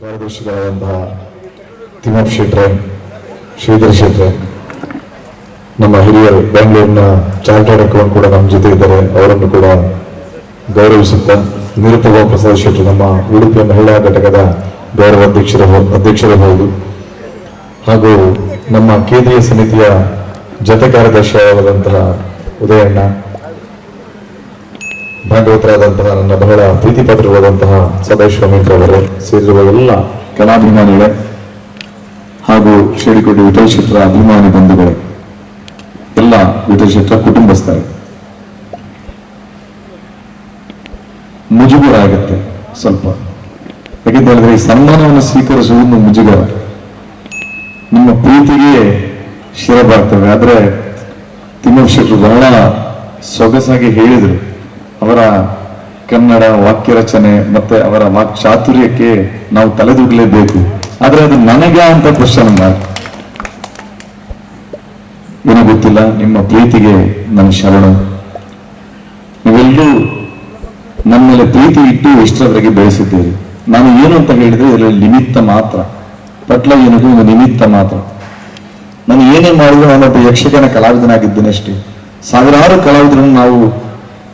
ಕಾರ್ಯದರ್ಶಿಗಳಾದಂತಹ ತಿಮ್ಮಪ್ಪ ಶೆಟ್ರೆ, ಶ್ರೀಧರ್ ಶೆಟ್ರೆ, ನಮ್ಮ ಹಿರಿಯರು ಬೆಂಗಳೂರಿನ ಚಾರ್ಟರ್ಡ್ ಅಕೌಂಟ್ ಕೂಡ ನಮ್ಮ ಜೊತೆ ಇದ್ದಾರೆ. ಅವರನ್ನು ಕೂಡ ಗೌರವಿಸುತ್ತಾ ನಿರುಪಮ ಪ್ರಸಾದ್ ಶೆಟ್ಟಿ ನಮ್ಮ ಉಡುಪಿಯ ಮಹಿಳಾ ಘಟಕದ ಗೌರವ ಅಧ್ಯಕ್ಷರ ಅಧ್ಯಕ್ಷರಬಹುದು ಹಾಗೂ ನಮ್ಮ ಕೇಂದ್ರೀಯ ಸಮಿತಿಯ ಜತೆ ಕಾರ್ಯದರ್ಶಿಯಾದಂತಹ ಉದಯಣ್ಣ ಭಾಗವತರಾದಂತಹ ನನ್ನ ಬಹಳ ಪ್ರೀತಿಪಾತ್ರರಾದಂತಹ ಸದಾಶಿವ ಅವರೇ ಸೇರಿರುವ ಎಲ್ಲ ಕಲಾಭಿಮಾನಿಗಳೇ ಹಾಗೂ ಶಿಡಿಕೋಟಿ ವಿಠಲ್ ಶೆಟ್ಟರ ಅಭಿಮಾನಿ ಬಂಧುಗಳೇ, ಎಲ್ಲ ವಿಠಲ್ ಶೆಟ್ಟರ ಕುಟುಂಬಸ್ಥರೇ. ಮುಜುಗರ ಆಗುತ್ತೆ ಸ್ವಲ್ಪ. ಯಾಕೆಂತ ಹೇಳಿದ್ರೆ ಈ ಸನ್ಮಾನವನ್ನು ಸ್ವೀಕರಿಸುವುದು ಮುಜುಗರ. ನಿಮ್ಮ ಪ್ರೀತಿಗೆ ಶಿರಬಾರ್ತವೆ. ಆದ್ರೆ ತಿಮ್ಮ ಶೆಟ್ಟರು ಬಹಳ ಸೊಗಸಾಗಿ ಹೇಳಿದರು. ಅವರ ಕನ್ನಡ ವಾಕ್ಯ ರಚನೆ ಮತ್ತೆ ಅವರ ವಾಕ್ ಚಾತುರ್ಯಕ್ಕೆ ನಾವು ತಲೆದೂಗಲೇಬೇಕು ಆದ್ರೆ ಅದು ನನಗೆ ಅಂತ ಕ್ವಶನ್ ಮಾರ್ಕ್ ಏನು ಗೊತ್ತಿಲ್ಲ, ನಿಮ್ಮ ಪ್ರೀತಿಗೆ ನನ್ನ ಶರಣ. ನೀವೆಲ್ಲರೂ ನನ್ನ ಮೇಲೆ ಪ್ರೀತಿ ಇಟ್ಟು ಎಷ್ಟರವರೆಗೆ ಬೆಳೆಸಿದ್ದೀರಿ? ನಾನು ಏನು ಅಂತ ಹೇಳಿದ್ರೆ ಇದರಲ್ಲಿ ನಿಮಿತ್ತ ಮಾತ್ರ. ಪಟ್ಲ ಏನದು ಒಂದು ನಿಮಿತ್ತ ಮಾತ್ರ. ನಾನು ಏನೇ ಮಾಡಿದ್ರು ನಾನೊಬ್ಬ ಯಕ್ಷಗಾನ ಕಲಾವಿದನಾಗಿದ್ದೇನೆ ಅಷ್ಟೇ. ಸಾವಿರಾರು ಕಲಾವಿದರನ್ನು ನಾವು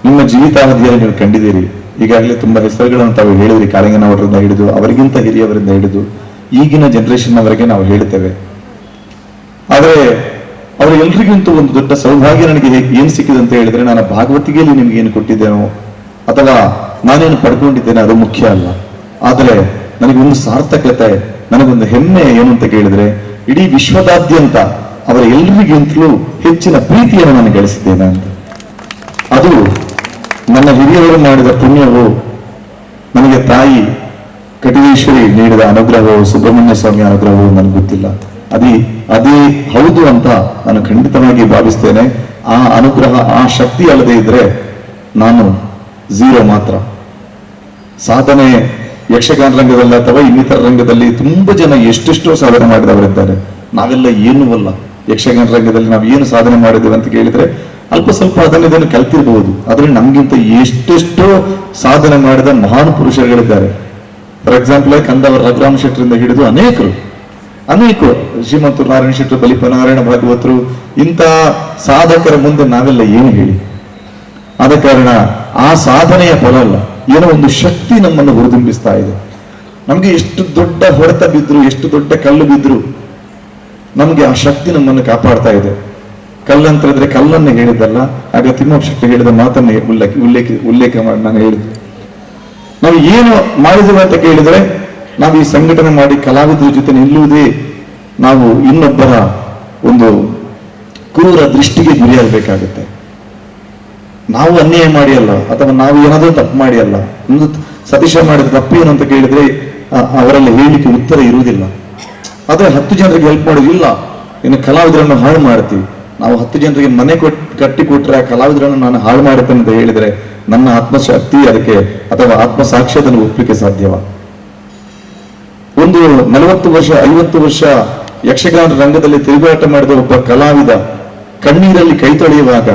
ನಿಮ್ಮ ಜೀವಿತಾವಧಿಯಲ್ಲಿ ನೀವು ಕಂಡಿದ್ದೀರಿ. ಈಗಾಗಲೇ ತುಂಬಾ ಹೆಸರುಗಳನ್ನು ತಾವು ಹೇಳಿದ್ರಿ ಕಾಳಿಂಗನವರಿಂದ ಹಿಡಿದು, ಅವರಿಗಿಂತ ಹಿರಿಯವರಿಂದ ಹಿಡಿದು, ಈಗಿನ ಜನರೇಷನ್ ಅವರಿಗೆ ನಾವು ಹೇಳ್ತೇವೆ ಆದರೆ ಅವರೆಲ್ಲರಿಗಿಂತ ಒಂದು ದೊಡ್ಡ ಸೌಭಾಗ್ಯ ನನಗೆ ಏನು ಸಿಕ್ಕಿದೆ ಅಂತ ಹೇಳಿದ್ರೆ, ನಾನು ಭಾಗವತಿಗೆಯಲ್ಲಿ ನಿಮ್ಗೆ ಏನು ಕೊಟ್ಟಿದ್ದೇನೋ, ಅಥವಾ ನಾನೇನು ಪಡ್ಕೊಂಡಿದ್ದೇನೆ, ಅದು ಮುಖ್ಯ ಅಲ್ಲ. ಆದರೆ, ನನಗೊಂದು ಸಾರ್ಥಕತೆ ನನಗೊಂದು ಹೆಮ್ಮೆ ಏನು ಅಂತ ಕೇಳಿದ್ರೆ, ಇಡೀ ವಿಶ್ವದಾದ್ಯಂತ ಅವರ ಎಲ್ರಿಗಿಂತಲೂ ಹೆಚ್ಚಿನ ಪ್ರೀತಿಯನ್ನು ನಾನು ಗಳಿಸಿದ್ದೇನೆ ಅಂತ. ಅದು ನನ್ನ ಹಿರಿಯವರು ಮಾಡಿದ ಪುಣ್ಯವು ನನಗೆ ತಾಯಿ ಕಟಿಲೇಶ್ವರಿ ನೀಡಿದ ಅನುಗ್ರಹವು, ಸುಬ್ರಹ್ಮಣ್ಯ ಸ್ವಾಮಿ ಅನುಗ್ರಹವು ನನಗೆ ಗೊತ್ತಿಲ್ಲ. ಅದೇ ಅದೇ ಹೌದು ಅಂತ ನಾನು ಖಂಡಿತವಾಗಿ ಭಾವಿಸ್ತೇನೆ. ಆ ಅನುಗ್ರಹ, ಆ ಶಕ್ತಿ ಅಲ್ಲದೆ ಇದ್ರೆ ನಾನು ಝೀರೋ ಮಾತ್ರ. ಸಾಧನೆ ಯಕ್ಷಗಾನ ರಂಗದಲ್ಲಿ, ಅಥವಾ ಇನ್ನಿತರ ರಂಗದಲ್ಲಿ ತುಂಬಾ ಜನ ಎಷ್ಟೆಷ್ಟೋ ಸಾಧನೆ ಮಾಡಿದವರಿದ್ದಾರೆ. ನಾವೆಲ್ಲ ಏನೂ ಅಲ್ಲ. ಯಕ್ಷಗಾನ ರಂಗದಲ್ಲಿ ನಾವು ಏನು ಸಾಧನೆ ಮಾಡಿದ್ದೇವೆ ಅಂತ ಕೇಳಿದ್ರೆ ಅಲ್ಪ ಸ್ವಲ್ಪ ಅದನ್ನು ಇದನ್ನು ಕಲ್ತಿರ್ಬಹುದು ಆದ್ರೆ ನಮ್ಗಿಂತ ಎಷ್ಟೆಷ್ಟೋ ಸಾಧನೆ ಮಾಡಿದ ಮಹಾನ್ ಪುರುಷರುಗಳಿದ್ದಾರೆ. ಫಾರ್ ಎಕ್ಸಾಂಪಲ್ ಕಂದವರ ರಘುರಾಮ್ ಶೆಟ್ಟರಿಂದ ಹಿಡಿದು ಅನೇಕರು. ಅನೇಕರು. ಶ್ರೀಮಂತರು, ನಾರಾಯಣ ಶೆಟ್ಟರು, ಬಲಿಪ ನಾರಾಯಣ ಭಾಗವತರು, ಇಂಥ ಸಾಧಕರ ಮುಂದೆ ನಾವೆಲ್ಲ ಏನು ಹೇಳಿ? ಆದ ಕಾರಣ ಆ ಸಾಧನೆಯ ಫಲ ಅಲ್ಲ ಏನೋ ಒಂದು ಶಕ್ತಿ ನಮ್ಮನ್ನು ಹುರಿದುಂಬಿಸ್ತಾ ಇದೆ. ನಮಗೆ ಎಷ್ಟು ದೊಡ್ಡ ಹೊಡೆತ ಬಿದ್ರು ಎಷ್ಟು ದೊಡ್ಡ ಕಲ್ಲು ಬಿದ್ರು ನಮಗೆ ಆ ಶಕ್ತಿ ನಮ್ಮನ್ನು ಕಾಪಾಡ್ತಾ ಇದೆ. ಕಲ್ಲಂತ ಹೇಳಿದ್ರೆ ಕಲ್ಲನ್ನು ಹೇಳಿದ್ದಲ್ಲ, ಆಗ ಶೆಟ್ಟಿ ಹೇಳಿದ ಮಾತನ್ನು ಉಲ್ಲೇಖ ಉಲ್ಲೇಖ ಉಲ್ಲೇಖ ಮಾಡಿ ನಾನು ಹೇಳಿದೆ ನಾವು ಏನು ಮಾಡಿದೆವು ಅಂತ ಕೇಳಿದ್ರೆ, ನಾವು ಈ ಸಂಘಟನೆ ಮಾಡಿ ಕಲಾವಿದರ ಜೊತೆ ನಿಲ್ಲುವುದೇ ನಾವು ಇನ್ನೊಬ್ಬರ ಒಂದು ಕ್ರೂರ ದೃಷ್ಟಿಗೆ ಗುರಿಯಾಗಬೇಕಾಗುತ್ತೆ. ನಾವು ಅನ್ಯಾಯ ಮಾಡಿ ಅಲ್ಲ, ಅಥವಾ ನಾವು ಏನಾದರೂ ತಪ್ಪು ಮಾಡಿ ಅಲ್ಲ, ಒಂದು ಸತೀಶ ಮಾಡಿದ ತಪ್ಪು ಏನು ಅಂತ ಕೇಳಿದ್ರೆ ಅವರಲ್ಲಿ ಹೇಳಲಿಕ್ಕೆ ಉತ್ತರ ಇರುವುದಿಲ್ಲ. ಆದರೆ ಹತ್ತು ಜನರಿಗೆ ಹೆಲ್ಪ್ ಮಾಡೋದಿಲ್ಲ ಇನ್ನು ಕಲಾವಿದರನ್ನು ಹಾಳು ಮಾಡ್ತೀವಿ ನಾವು ಹತ್ತು ಜನರಿಗೆ ಮನೆ ಕೊಟ್, ಕಟ್ಟಿ ಕೊಟ್ರೆ ಆ ಕಲಾವಿದರನ್ನು ನಾನು ಹಾಳು ಮಾಡುತ್ತೇನೆ ಅಂತ ಹೇಳಿದ್ರೆ ನನ್ನ ಆತ್ಮಶಕ್ತಿ ಅದಕ್ಕೆ ಅಥವಾ ಆತ್ಮಸಾಕ್ಷಿ ಅದನ್ನು ಒಪ್ಪಲಿಕ್ಕೆ ಸಾಧ್ಯವ? ಒಂದು ನಲವತ್ತು ವರ್ಷ, ಐವತ್ತು ವರ್ಷ ಯಕ್ಷಗಾನ ರಂಗದಲ್ಲಿ ತಿರುಗಾಟ ಮಾಡಿದ ಒಬ್ಬ ಕಲಾವಿದ ಕಣ್ಣೀರಲ್ಲಿ ಕೈ ತೊಳೆಯುವಾಗ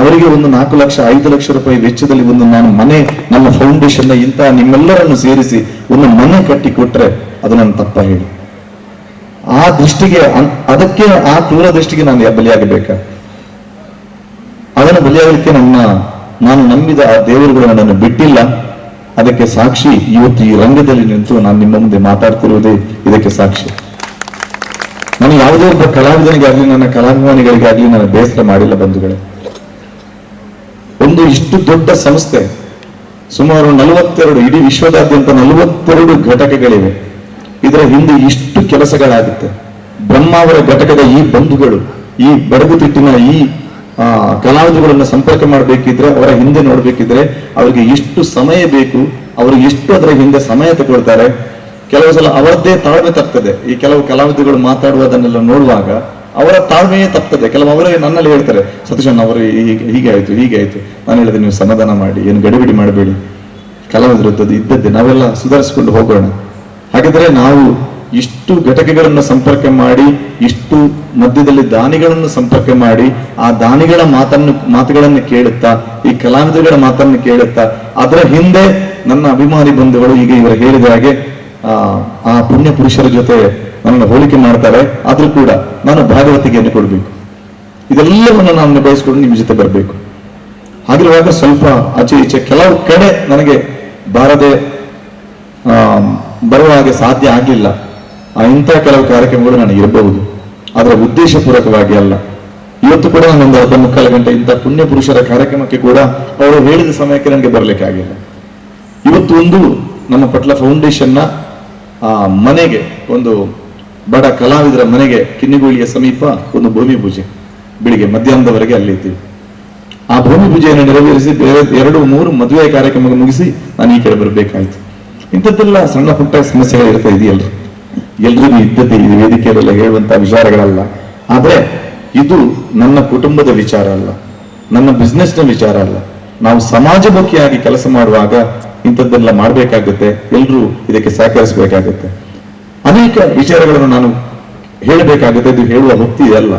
ಅವರಿಗೆ ಒಂದು ನಾಲ್ಕು ಲಕ್ಷ, ಐದು ಲಕ್ಷ ರೂಪಾಯಿ ವೆಚ್ಚದಲ್ಲಿ ಒಂದು ನಾನು ಮನೆ, ನನ್ನ ಫೌಂಡೇಶನ್ ಇಂತಹ ನಿಮ್ಮೆಲ್ಲರನ್ನು ಸೇರಿಸಿ ಒಂದು ಮನೆ ಕಟ್ಟಿ ಕೊಟ್ರೆ ಅದು ನನ್ನ ತಪ್ಪ ಹೇಳಿ. ಆ ದೃಷ್ಟಿಗೆ ಅದಕ್ಕೆ ಆ ಕ್ರೂರ ದೃಷ್ಟಿಗೆ ನಾನು ಬಲಿಯಾಗಬೇಕ? ಅದನ್ನು ಬಲಿಯಾಗಲಿಕ್ಕೆ ನನ್ನ, ನಾನು ನಂಬಿದ ಆ ದೇವರುಗಳು ನನ್ನನ್ನು ಬಿಟ್ಟಿಲ್ಲ. ಅದಕ್ಕೆ ಸಾಕ್ಷಿ, ಇವತ್ತು ಈ ರಂಗದಲ್ಲಿ ನಿಂತು ನಾನು ನಿಮ್ಮ ಮುಂದೆ ಮಾತಾಡ್ತಿರುವುದೇ ಇದಕ್ಕೆ ಸಾಕ್ಷಿ. ನಾನು ಯಾವುದೇ ಒಬ್ಬ ಕಲಾವಿದನಿಗಾಗ್ಲಿ, ನನ್ನ ಕಲಾಭಿಮಾನಿಗಳಿಗಾಗ್ಲಿ ನಾನು ಬೇಸರ ಮಾಡಿಲ್ಲ ಬಂಧುಗಳೇ. ಒಂದು ಇಷ್ಟು ದೊಡ್ಡ ಸಂಸ್ಥೆ, ಸುಮಾರು ನಲವತ್ತೆರಡು, ಇಡೀ ವಿಶ್ವದಾದ್ಯಂತ ನಲವತ್ತೆರಡು ಘಟಕಗಳಿವೆ. ಇದರ ಹಿಂದೆ ಇಷ್ಟು ಕೆಲಸಗಳಾಗುತ್ತೆ. ಬ್ರಹ್ಮಾವರ ಘಟಕದ ಈ ಬಂಧುಗಳು ಈ ಬಡಗು ತಿಟ್ಟಿನ ಈ ಆ, ಕಲಾವಿದರುಗಳನ್ನ ಸಂಪರ್ಕ ಮಾಡಬೇಕಿದ್ರೆ ಅವರ ಹಿಂದೆ ನೋಡ್ಬೇಕಿದ್ರೆ ಅವರಿಗೆ ಎಷ್ಟು ಸಮಯ ಬೇಕು ಅವರು ಎಷ್ಟು ಅದರ ಹಿಂದೆ ಸಮಯ ತಗೊಳ್ತಾರೆ. ಕೆಲವು ಸಲ ಅವರದ್ದೇ ತಾಳ್ಮೆ ತಪ್ತದೆ. ಈ ಕೆಲವು ಕಲಾವಿದರುಗಳು ಮಾತಾಡುವುದನ್ನೆಲ್ಲ ನೋಡುವಾಗ ಅವರ ತಾಳ್ಮೆಯೇ ತಪ್ತದೆ. ಕೆಲವು ಅವರೇ ನನ್ನಲ್ಲಿ ಹೇಳ್ತಾರೆ ಸತೀಶನ್ ಅವರು ಹೀಗೆ ಹೀಗೆ ಆಯ್ತು ಹೀಗೆ ಆಯ್ತು. ನಾನು ಹೇಳಿದೆ ನೀವು ಸಮಾಧಾನ ಮಾಡಿ ಏನು ಗಡಿಬಿಡಿ ಮಾಡಬೇಡಿ. ಕಲಾವಿದರದ್ದು ಇದ್ದದ್ದೇ ನಾವೆಲ್ಲ ಸುಧಾರಿಸಿಕೊಂಡು ಹೋಗೋಣ. ಹಾಗಿದ್ರೆ ನಾವು ಇಷ್ಟು ಘಟಕಗಳನ್ನು ಸಂಪರ್ಕ ಮಾಡಿ ಇಷ್ಟು ಮಧ್ಯದಲ್ಲಿ ದಾನಿಗಳನ್ನು ಸಂಪರ್ಕ ಮಾಡಿ ಆ ದಾನಿಗಳ ಮಾತನ್ನು ಮಾತುಗಳನ್ನು ಕೇಳುತ್ತಾ ಈ ಕಲಾವಿದರುಗಳ ಮಾತನ್ನು ಕೇಳುತ್ತಾ ಅದರ ಹಿಂದೆ ನನ್ನ ಅಭಿಮಾನಿ ಬಂಧುಗಳು ಈಗ ಇವರು ಹೇಳಿದ ಹಾಗೆ ಆ, ಪುಣ್ಯ ಪುರುಷರ ಜೊತೆ ನನ್ನನ್ನು ಹೋಲಿಕೆ ಮಾಡ್ತಾರೆ. ಆದ್ರೂ ಕೂಡ ನಾನು ಭಾಗವತಿಗೆಯನ್ನು ಕೊಡಬೇಕು ಇದೆಲ್ಲವನ್ನು ನಾನು ನಿಭಾಯಿಸಿಕೊಂಡು ನಿಮ್ಮ ಜೊತೆ ಬರಬೇಕು. ಹಾಗಿರುವಾಗ ಸ್ವಲ್ಪ ಆಚೆ ಈಚೆ ಕೆಲವು ಕಡೆ ನನಗೆ ಬಾರದೆ ಬರುವ ಹಾಗೆ ಸಾಧ್ಯ ಆಗಲಿಲ್ಲ ಆ ಇಂಥ ಕೆಲವು ಕಾರ್ಯಕ್ರಮಗಳು ನನಗೆ ಇರಬಹುದು ಆದರೆ ಉದ್ದೇಶಪೂರ್ವಕವಾಗಿ ಅಲ್ಲ. ಇವತ್ತು ಕೂಡ ನಾನು ಒಂದು ಅರ್ಧ ಮುಕ್ಕಾಲು ಗಂಟೆ ಇಂಥ ಪುಣ್ಯ ಪುರುಷರ ಕಾರ್ಯಕ್ರಮಕ್ಕೆ ಕೂಡ ಅವರು ಹೇಳಿದ ಸಮಯಕ್ಕೆ ನನಗೆ ಬರಲಿಕ್ಕಾಗಿಲ್ಲ ಇವತ್ತು ಒಂದು ನಮ್ಮ ಪಟ್ಲ ಫೌಂಡೇಶನ್ನ ಆ, ಮನೆಗೆ ಒಂದು ಬಡ ಕಲಾವಿದರ ಮನೆಗೆ ಕಿನ್ನಿಗೋಳಿಯ ಸಮೀಪ ಒಂದು ಭೂಮಿ ಪೂಜೆ. ಬೆಳಿಗ್ಗೆ ಮಧ್ಯಾಹ್ನದವರೆಗೆ ಅಲ್ಲಿ ಇದ್ದೀವಿ ಆ ಭೂಮಿ ಪೂಜೆಯನ್ನು ನೆರವೇರಿಸಿ ಬೇರೆ ಎರಡು ಮೂರು ಮದುವೆ ಕಾರ್ಯಕ್ರಮ ಮುಗಿಸಿ ನಾನು ಈ ಕಡೆ ಬರಬೇಕಾಯ್ತು. ಇಂಥದ್ದೆಲ್ಲ ಸಣ್ಣ ಪುಟ್ಟ ಸಮಸ್ಯೆಗಳು ಇರ್ತಾ ಇದೆಯಲ್ರಿ. ಎಲ್ರಿಗೂ ಇದ್ದದ್ದೇ ಇದು ವೇದಿಕೆಯಲ್ಲೆಲ್ಲ ಹೇಳುವಂತಹ ವಿಚಾರಗಳಲ್ಲ. ಆದ್ರೆ ಇದು ನನ್ನ ಕುಟುಂಬದ ವಿಚಾರ ಅಲ್ಲ. ನನ್ನ ಬಿಸ್ನೆಸ್ನ ವಿಚಾರ ಅಲ್ಲ. ನಾವು ಸಮಾಜಮುಖಿಯಾಗಿ ಕೆಲಸ ಮಾಡುವಾಗ ಇಂಥದ್ದೆಲ್ಲ ಮಾಡಬೇಕಾಗುತ್ತೆ. ಎಲ್ಲರೂ ಇದಕ್ಕೆ ಸಹಕರಿಸಬೇಕಾಗುತ್ತೆ. ಅನೇಕ ವಿಚಾರಗಳನ್ನು ನಾನು ಹೇಳಬೇಕಾಗುತ್ತೆ. ಇದು ಹೇಳುವ ಹೊತ್ತಿ ಅಲ್ಲ.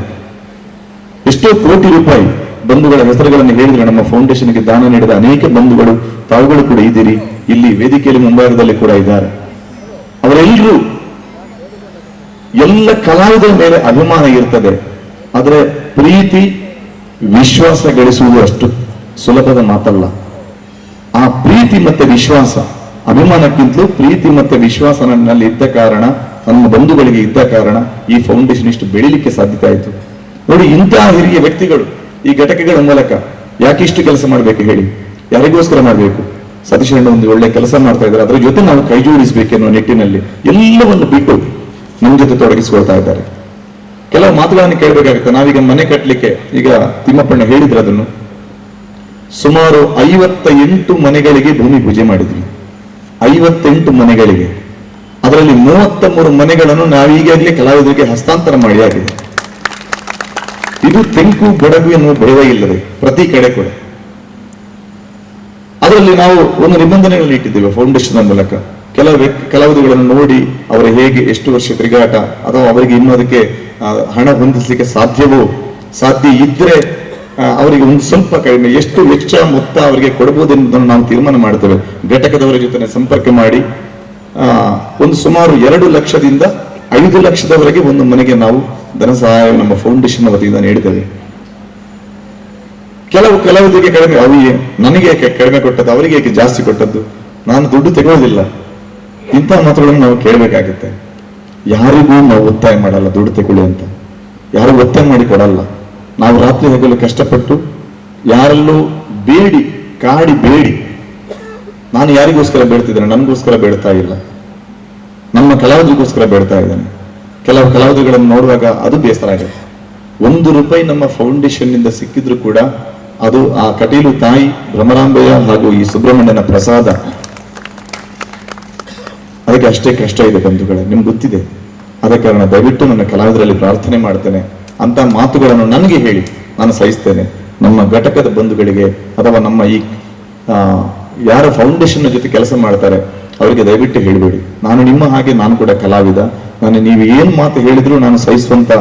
ಎಷ್ಟೋ ಕೋಟಿ ರೂಪಾಯಿ ಬಂಧುಗಳ ಹೆಸರುಗಳನ್ನು ಹೇಳಿದ್ರೆ ನಮ್ಮ ಫೌಂಡೇಶನ್ಗೆ ದಾನ ನೀಡಿದ ಅನೇಕ ಬಂಧುಗಳು ತಾವುಗಳು ಕೂಡ ಇದ್ದೀರಿ. ಇಲ್ಲಿ ವೇದಿಕೆಯಲ್ಲಿ ಮುಂಭಾಗದಲ್ಲಿ ಕೂಡ ಇದ್ದಾರೆ. ಅವರೆಲ್ಲರೂ ಎಲ್ಲ ಕಲಾವಿದರ ಮೇಲೆ ಅಭಿಮಾನ ಇರ್ತದೆ. ಆದರೆ ಪ್ರೀತಿ, ವಿಶ್ವಾಸ ಗಳಿಸುವುದು ಅಷ್ಟು ಸುಲಭದ ಮಾತಲ್ಲ. ಆ ಪ್ರೀತಿ ಮತ್ತೆ ವಿಶ್ವಾಸ, ಅಭಿಮಾನಕ್ಕಿಂತಲೂ ಪ್ರೀತಿ ಮತ್ತೆ ವಿಶ್ವಾಸ ನನ್ನಲ್ಲಿ ಇದ್ದ ಕಾರಣ, ನನ್ನ ಬಂಧುಗಳಿಗೆ ಇದ್ದ ಕಾರಣ ಈ ಫೌಂಡೇಶನ್ ಇಷ್ಟು ಬೆಳಿಲಿಕ್ಕೆ ಸಾಧ್ಯತೆ ಆಯಿತು. ನೋಡಿ ಇಂತಹ ಹಿರಿಯ ವ್ಯಕ್ತಿಗಳು ಈ ಘಟಕಗಳ ಮೂಲಕ ಯಾಕೆ ಇಷ್ಟು ಕೆಲಸ ಮಾಡಬೇಕು ಹೇಳಿ? ಯಾರಿಗೋಸ್ಕರ ಮಾಡಬೇಕು? ಸತೀಶ್ ಒಂದು ಒಳ್ಳೆ ಕೆಲಸ ಮಾಡ್ತಾ ಇದ್ದಾರೆ. ಅದರ ಜೊತೆ ನಾವು ಕೈ ಎನ್ನುವ ನಿಟ್ಟಿನಲ್ಲಿ ಎಲ್ಲವನ್ನು ಬಿಟ್ಟು ನಮ್ಮ ಜೊತೆ ತೊಡಗಿಸಿಕೊಳ್ತಾ ಇದ್ದಾರೆ. ಕೆಲವು ಮಾತುಗಳನ್ನು ಕೇಳಬೇಕಾಗುತ್ತೆ. ನಾವೀಗ ಮನೆ ಕಟ್ಟಲಿಕ್ಕೆ ಈಗ ತಿಮ್ಮಪ್ಪಣ್ಣ ಹೇಳಿದ್ರು ಅದನ್ನು. ಸುಮಾರು ಐವತ್ತ ಎಂಟು ಮನೆಗಳಿಗೆ ಭೂಮಿ ಪೂಜೆ ಮಾಡಿದ್ವಿ. ಐವತ್ತೆಂಟು ಮನೆಗಳಿಗೆ. ಅದರಲ್ಲಿ ಮೂವತ್ತ ಮೂರು ಮನೆಗಳನ್ನು ನಾವೀಗಾಗಲೇ ಕಲಾವಿದರಿಗೆ ಹಸ್ತಾಂತರ ಮಾಡಿ ಆಗಿದೆ. ಇದು ತೆಂಕು ಬಡಗು ಎನ್ನುವ ಭೇದ ಇಲ್ಲದೆ ಪ್ರತಿ ಕಡೆ ಕೂಡ. ಅದರಲ್ಲಿ ನಾವು ಒಂದು ನಿಬಂಧನೆಗಳನ್ನು ಇಟ್ಟಿದ್ದೇವೆ ಫೌಂಡೇಶನ್ ಮೂಲಕ. ಕೆಲವು ವ್ಯಕ್ತಿ ಕಲಾವಿದಗಳನ್ನು ನೋಡಿ ಅವರು ಹೇಗೆ ಎಷ್ಟು ವರ್ಷ ತಿರುಗಾಟ ಅಥವಾ ಅವರಿಗೆ ಇನ್ನೂ ಅದಕ್ಕೆ ಹಣ ಹೊಂದಿಸಲಿಕ್ಕೆ ಸಾಧ್ಯವೋ, ಸಾಧ್ಯ ಇದ್ರೆ ಅವರಿಗೆ ಒಂದು ಸ್ವಲ್ಪ ಕಡಿಮೆ, ಎಷ್ಟು ವೆಚ್ಚ ಮೊತ್ತ ಅವರಿಗೆ ಕೊಡಬಹುದು ಎಂಬುದನ್ನು ನಾವು ತೀರ್ಮಾನ ಮಾಡ್ತೇವೆ. ಘಟಕದವರ ಜೊತೆ ಸಂಪರ್ಕ ಮಾಡಿ ಒಂದು ಸುಮಾರು ಎರಡು ಲಕ್ಷದಿಂದ ಐದು ಲಕ್ಷದವರೆಗೆ ಒಂದು ಮನೆಗೆ ನಾವು ಧನ ಸಹಾಯ ನಮ್ಮ ಫೌಂಡೇಶನ್ ವತಿಯಿಂದ ನೀಡಿದ್ದೇವೆ ಕೆಲವು, ಕೆಲವರಿಗೆ ಕಡಿಮೆ ಅವಿಗೆ ನನಗೆ ಕಡಿಮೆ ಕೊಟ್ಟದ್ದು, ಅವರಿಗೆ ಜಾಸ್ತಿ ಕೊಟ್ಟದ್ದು? ನಾನು ದುಡ್ಡು ತೆಗೊಳ್ಳೋದಿಲ್ಲ ಇಂತಹ ಮಾತುಗಳನ್ನು ನಾವು ಕೇಳಬೇಕಾಗುತ್ತೆ. ಯಾರಿಗೂ ನಾವು ಒತ್ತಾಯ ಮಾಡಲ್ಲ, ದುಡ್ಡು ತಗೊಳ್ಳಿ ಅಂತ. ಯಾರು ಒತ್ತಾಯ ಮಾಡಿ ಕೊಡಲ್ಲ. ನಾವು ರಾತ್ರಿ ಹಗಲು ಕಷ್ಟಪಟ್ಟು, ಯಾರಲ್ಲೂ ಬೇಡಿ, ಕಾಡಿ ಬೇಡಿ. ನಾನು ಯಾರಿಗೋಸ್ಕರ ಬೇಡ್ತಿದ್ದೇನೆ? ನನಗೋಸ್ಕರ ಬೇಡ್ತಾ ಇಲ್ಲ. ನಮ್ಮ ಕಲಾವಿದರಿಗೋಸ್ಕರ ಬೇಡ್ತಾ ಇದ್ದೇನೆ. ಕೆಲವು ಕಲಾವಿದಗಳನ್ನು ನೋಡುವಾಗ ಅದು ಬೇಸರ ಆಗುತ್ತೆ. ಒಂದು ರೂಪಾಯಿ ನಮ್ಮ ಫೌಂಡೇಶನ್ನಿಂದ ಸಿಕ್ಕಿದ್ರು ಕೂಡ ಅದು ಆ ಕಟೀಲು ತಾಯಿ ಭ್ರಮರಾಂಬಯ್ಯ ಹಾಗೂ ಈ ಸುಬ್ರಹ್ಮಣ್ಯನ ಪ್ರಸಾದ ಅದಕ್ಕೆ ಅಷ್ಟೇ ಕಷ್ಟ ಇದೆ ಬಂಧುಗಳೇ, ನಿಮ್ಗೆ ಗೊತ್ತಿದೆ. ಆದ ಕಾರಣ ದಯವಿಟ್ಟು ನನ್ನ ಕಲಾವಿದರಲ್ಲಿ ಪ್ರಾರ್ಥನೆ ಮಾಡ್ತೇನೆ. ಅಂತ ಮಾತುಗಳನ್ನು ನನಗೆ ಹೇಳಿ, ನಾನು ಸಹಿಸ್ತೇನೆ. ನಮ್ಮ ಘಟಕದ ಬಂಧುಗಳಿಗೆ ಅಥವಾ ನಮ್ಮ ಈ ಯಾರ ಫೌಂಡೇಶನ್ ಜೊತೆ ಕೆಲಸ ಮಾಡ್ತಾರೆ, ಅವರಿಗೆ ದಯವಿಟ್ಟು ಹೇಳಬೇಡಿ. ನಾನು ನಿಮ್ಮ ಹಾಗೆ, ನಾನು ಕೂಡ ಕಲಾವಿದ. ನಾನು ನೀವು ಏನು ಮಾತು ಹೇಳಿದ್ರು ನಾನು ಸಹಿಸುವಂತ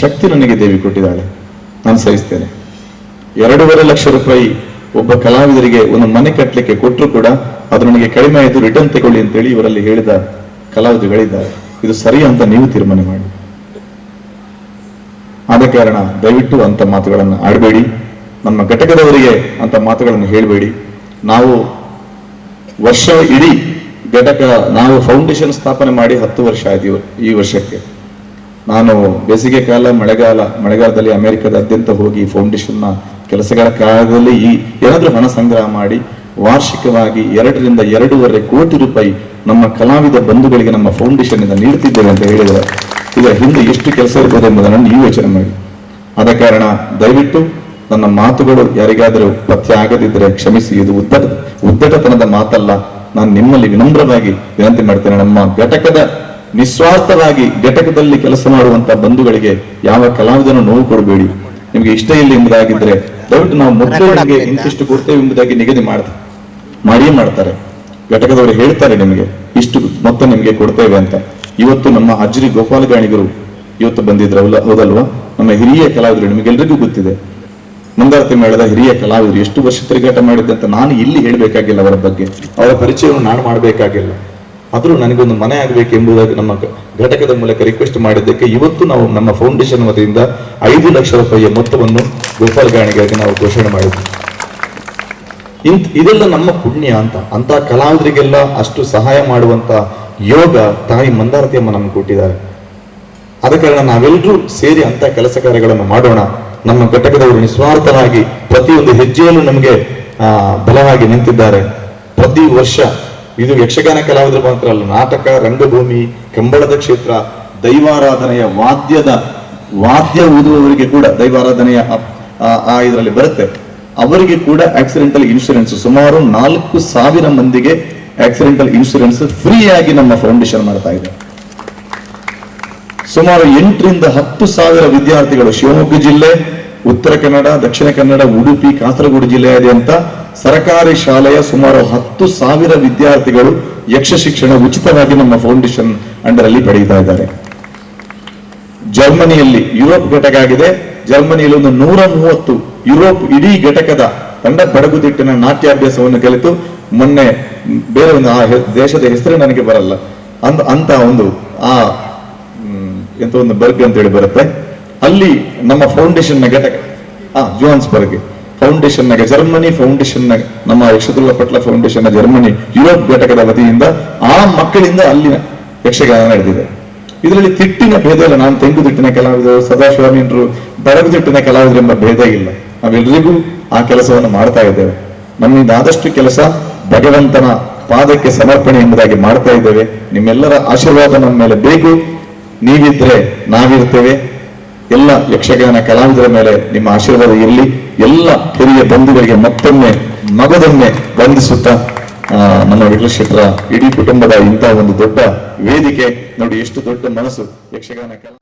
ಶಕ್ತಿ ನನಗೆ ದೇವಿ ಕೊಟ್ಟಿದ್ದಾಳೆ. ನಾನು ಸಹಿಸ್ತೇನೆ. ಎರಡೂವರೆ ಲಕ್ಷ ರೂಪಾಯಿ ಒಬ್ಬ ಕಲಾವಿದರಿಗೆ ಒಂದು ಮನೆ ಕಟ್ಟಲಿಕ್ಕೆ ಕೊಟ್ಟರು ಕೂಡ ಅದು ನನಗೆ ಕಡಿಮೆ ಆಯಿತು ರಿಟರ್ನ್ ತಗೊಳ್ಳಿ ಅಂತೇಳಿ ಇವರಲ್ಲಿ ಹೇಳಿದ ಕಲಾವಿದಗಳಿದ್ದಾರೆ ಇದು ಸರಿ ಅಂತ ನೀವು ತೀರ್ಮಾನ ಮಾಡಿ. ಆದ ಕಾರಣ ದಯವಿಟ್ಟು ಅಂತ ಮಾತುಗಳನ್ನು ಆಡಬೇಡಿ. ನಮ್ಮ ಘಟಕದವರಿಗೆ ಅಂತ ಮಾತುಗಳನ್ನು ಹೇಳಬೇಡಿ. ನಾವು ವರ್ಷ ಇಡೀ ಘಟಕ ನಾವು ಫೌಂಡೇಶನ್ ಸ್ಥಾಪನೆ ಮಾಡಿ ಹತ್ತು ವರ್ಷ ಆಯ್ತು ಈ ವರ್ಷಕ್ಕೆ. ನಾನು ಬೇಸಿಗೆ ಕಾಲ, ಮಳೆಗಾಲ, ಮಳೆಗಾಲದಲ್ಲಿ ಅಮೆರಿಕದಾದ್ಯಂತ ಹೋಗಿ ಫೌಂಡೇಶನ್ನ ಕೆಲಸಗಳ ಕಾಲದಲ್ಲಿ ಈ ಏನಾದರೂ ಹಣ ಸಂಗ್ರಹ ಮಾಡಿ ವಾರ್ಷಿಕವಾಗಿ ಎರಡರಿಂದ ಎರಡೂವರೆ ಕೋಟಿ ರೂಪಾಯಿ ನಮ್ಮ ಕಲಾವಿದ ಬಂಧುಗಳಿಗೆ ನಮ್ಮ ಫೌಂಡೇಶನ್ ಇಂದ ನೀಡುತ್ತಿದ್ದೇವೆ ಅಂತ ಹೇಳಿದರೆ, ಇದರ ಹಿಂದೆ ಎಷ್ಟು ಕೆಲಸ ಇರ್ಬೋದು ಎಂಬುದನ್ನು ನೀವು ಯೋಚನೆ ಮಾಡಿ. ಆದ ಕಾರಣ ದಯವಿಟ್ಟು ನನ್ನ ಮಾತುಗಳು ಯಾರಿಗಾದರೂ ಪಥ್ಯ ಆಗದಿದ್ದರೆ ಕ್ಷಮಿಸಿ, ಇದು ಉದ್ದಟ, ಉದ್ದಟತನದ ಮಾತಲ್ಲ. ನಾನು ನಿಮ್ಮಲ್ಲಿ ವಿನಮ್ರವಾಗಿ ವಿನಂತಿ ಮಾಡ್ತೇನೆ, ನಮ್ಮ ಘಟಕದ ನಿಸ್ವಾರ್ಥವಾಗಿ ಘಟಕದಲ್ಲಿ ಕೆಲಸ ಮಾಡುವಂತ ಬಂಧುಗಳಿಗೆ ಯಾವ ಕಲಾವಿದನೂ ನೋವು ಕೊಡಬೇಡಿ. ನಿಮಗೆ ಇಷ್ಟ ಇಲ್ಲ ಎಂಬುದಾಗಿದ್ರೆ ದಯವಿಟ್ಟು ನಾವು ಮೊದಲೇ ನಿಮಗೆ ಇಂತಿಷ್ಟು ಕೊಡ್ತೇವೆ ಎಂಬುದಾಗಿ ನಿಗದಿ ಮಾಡ್ತಾರೆ ಮಾಡಿಯೇ ಮಾಡ್ತಾರೆ. ಘಟಕದವರು ಹೇಳ್ತಾರೆ ನಿಮಗೆ ಇಷ್ಟು ಮೊತ್ತ ನಿಮಗೆ ಕೊಡ್ತೇವೆ ಅಂತ. ಇವತ್ತು ನಮ್ಮ ಅಜ್ರಿ ಗೋಪಾಲಗಾಣಿಗರು ಇವತ್ತು ಬಂದಿದ್ರಲ್ಲ ಹೌದಲ್ವಾ? ನಮ್ಮ ಹಿರಿಯ ಕಲಾವಿದರು ನಿಮಗೆಲ್ಲರಿಗೂ ಗೊತ್ತಿದೆ. ಮುಂದಾರತಿ ಮೇಳದ ಹಿರಿಯ ಕಲಾವಿದರು ಎಷ್ಟು ವರ್ಷ ತಿರುಗಾಟ ಮಾಡಿದ್ದೆ ಅಂತ ನಾನು ಇಲ್ಲಿ ಹೇಳಬೇಕಾಗಿಲ್ಲ ಅವರ ಬಗ್ಗೆ. ಅವರ ಪರಿಚಯವನ್ನು ನಾನು ಮಾಡಬೇಕಾಗಿಲ್ಲ. ಆದರೂ ನನಗೊಂದು ಮನೆ ಆಗಬೇಕು ಎಂಬುದಾಗಿ ನಮ್ಮ ಘಟಕದ ಮೂಲಕ ರಿಕ್ವೆಸ್ಟ್ ಮಾಡಿದ್ದಕ್ಕೆ ಇವತ್ತು ನಾವು ನಮ್ಮ ಫೌಂಡೇಶನ್ ವತಿಯಿಂದ ಐದು ಲಕ್ಷ ರೂಪಾಯಿಯ ಮೊತ್ತವನ್ನು ಗೋಪಾಲ್ ಗಾಣಿಗಾಗಿ ನಾವು ಘೋಷಣೆ ಮಾಡಿದ್ವಿ. ಇಂತ್ ಇದೆಲ್ಲ ನಮ್ಮ ಪುಣ್ಯ ಅಂತ ಅಂತ ಕಲಾವಿದರಿಗೆಲ್ಲ ಅಷ್ಟು ಸಹಾಯ ಮಾಡುವಂತ ಯೋಗ ತಾಯಿ ಮಂದಾರತಿ ಅಮ್ಮ ನಮ್ಗೆ ಕೊಟ್ಟಿದ್ದಾರೆ. ಆದ ಕಾರಣ ನಾವೆಲ್ಲರೂ ಸೇರಿ ಅಂತ ಕೆಲಸ ಕಾರ್ಯಗಳನ್ನು ಮಾಡೋಣ. ನಮ್ಮ ಘಟಕದವರು ನಿಸ್ವಾರ್ಥವಾಗಿ ಪ್ರತಿಯೊಂದು ಹೆಜ್ಜೆಯಲ್ಲೂ ನಮಗೆ ಬಲವಾಗಿ ನಿಂತಿದ್ದಾರೆ. ಪ್ರತಿ ವರ್ಷ, ಇದು ಯಕ್ಷಗಾನ ಕಲಾವಿದರು ಮಾತ್ರ ಅಲ್ಲ, ನಾಟಕ, ರಂಗಭೂಮಿ ಕಂಬಳದ ಕ್ಷೇತ್ರ ದೈವಾರಾಧನೆಯ ವಾದ್ಯದ ವಾದ್ಯ ಓದುವವರಿಗೆ ಕೂಡ ದೈವಾರಾಧನೆಯ ಆ- ಇದರಲ್ಲಿ ಬರುತ್ತೆ. ಅವರಿಗೆ ಕೂಡ ಆಕ್ಸಿಡೆಂಟಲ್ ಇನ್ಶೂರೆನ್ಸ್ ಸುಮಾರು ನಾಲ್ಕು ಸಾವಿರ ಮಂದಿಗೆ ಆಕ್ಸಿಡೆಂಟಲ್ ಇನ್ಶೂರೆನ್ಸ್ ಫ್ರೀ ಆಗಿ ನಮ್ಮ ಫೌಂಡೇಶನ್ ಮಾಡ್ತಾ ಇದೆ. ಸುಮಾರು ಎಂಟರಿಂದ ಹತ್ತು ಸಾವಿರ ವಿದ್ಯಾರ್ಥಿಗಳು ಶಿವಮೊಗ್ಗ ಜಿಲ್ಲೆ ಉತ್ತರ ಕನ್ನಡ, ದಕ್ಷಿಣ ಕನ್ನಡ, ಉಡುಪಿ, ಕಾಸರಗೋಡು ಜಿಲ್ಲೆಯಾದ್ಯಂತ ಸರಕಾರಿ ಶಾಲೆಯ ಸುಮಾರು ಹತ್ತು ಸಾವಿರ ವಿದ್ಯಾರ್ಥಿಗಳು ಯಕ್ಷ ಶಿಕ್ಷಣ ಉಚಿತವಾಗಿ ನಮ್ಮ ಫೌಂಡೇಶನ್ ಅಂಡರ್ ಅಲ್ಲಿ ಪಡೆಯುತ್ತಾ ಇದ್ದಾರೆ. ಜರ್ಮನಿಯಲ್ಲಿ ಯುರೋಪ್ ಘಟಕ ಆಗಿದೆ. ಜರ್ಮನಿಯಲ್ಲಿ ಒಂದು ನೂರ ಮೂವತ್ತು ಯುರೋಪ್ ಇಡೀ ಘಟಕದ ತಂಡ ಬಡಗುದಿಟ್ಟಿನ ನಾಟ್ಯಾಭ್ಯಾಸವನ್ನು ಕಲಿತು ಮೊನ್ನೆ ಬೇರೆ ಒಂದು ಆ ದೇಶದ ಹೆಸರು ನನಗೆ ಬರಲ್ಲ. ಅಂದ, ಅಂತ ಒಂದು ಆ ಎಂತ ಒಂದು ಬರ್ಗ್ ಅಂತ ಹೇಳಿ ಬರುತ್ತೆ. ಅಲ್ಲಿ ನಮ್ಮ ಫೌಂಡೇಶನ್ ಘಟಕ. ಜೋಹಾನ್ಸ್ಬರ್ಗ್ ಫೌಂಡೇಶನ್ ನಾಗ ಜರ್ಮನಿ ಫೌಂಡೇಶನ್ ನಾಗ ನಮ್ಮ ಯಕ್ಷದುಲ್ಲ ಪಟ್ಲ ಫೌಂಡೇಶನ್ನ ಜರ್ಮನಿ ಯುರೋಪ್ ಘಟಕದ ವತಿಯಿಂದ ಆ ಮಕ್ಕಳಿಂದ ಅಲ್ಲಿನ ಯಕ್ಷಗಾನ ನಡೆದಿದೆ. ಇದರಲ್ಲಿ ತಿಟ್ಟಿನ ಭೇದ ಇಲ್ಲ. ನಾನು ತೆಂಗು ತಿಟ್ಟಿನ ಕಲಾವಿದರು ಸದಾಶಿವಮೀನರು ಬರಗು ತಿಟ್ಟಿನ ಕಲಾವಿದರು ಎಂಬ ಭೇದ ಇಲ್ಲ. ನಾವೆಲ್ಲರಿಗೂ ಆ ಕೆಲಸವನ್ನು ಮಾಡ್ತಾ ಇದ್ದೇವೆ. ನಮ್ಮಿಂದ ಆದಷ್ಟು ಕೆಲಸ ಭಗವಂತನ ಪಾದಕ್ಕೆ ಸಮರ್ಪಣೆ ಎಂಬುದಾಗಿ ಮಾಡ್ತಾ ಇದ್ದೇವೆ. ನಿಮ್ಮೆಲ್ಲರ ಆಶೀರ್ವಾದ ನಮ್ಮ ಮೇಲೆ ಬೇಕು. ನೀವಿದ್ರೆ ನಾವಿರ್ತೇವೆ. ಎಲ್ಲ ಯಕ್ಷಗಾನ ಕಲಾವಿದರ ಮೇಲೆ ನಿಮ್ಮ ಆಶೀರ್ವಾದ ಇರಲಿ. ಎಲ್ಲ ಹಿರಿಯ ಬಂಧುಗಳಿಗೆ ಮತ್ತೊಮ್ಮೆ ಮಗದೊಮ್ಮೆ ವಂದಿಸುತ್ತಾ ನಮ್ಮ ಕ್ಷೇತ್ರ ಇಡೀ ಕುಟುಂಬದ ಇಂತಹ ಒಂದು ದೊಡ್ಡ ವೇದಿಕೆ. ನೋಡಿ, ಎಷ್ಟು ದೊಡ್ಡ ಮನಸ್ಸು ಯಕ್ಷಗಾನ ಕಲಾ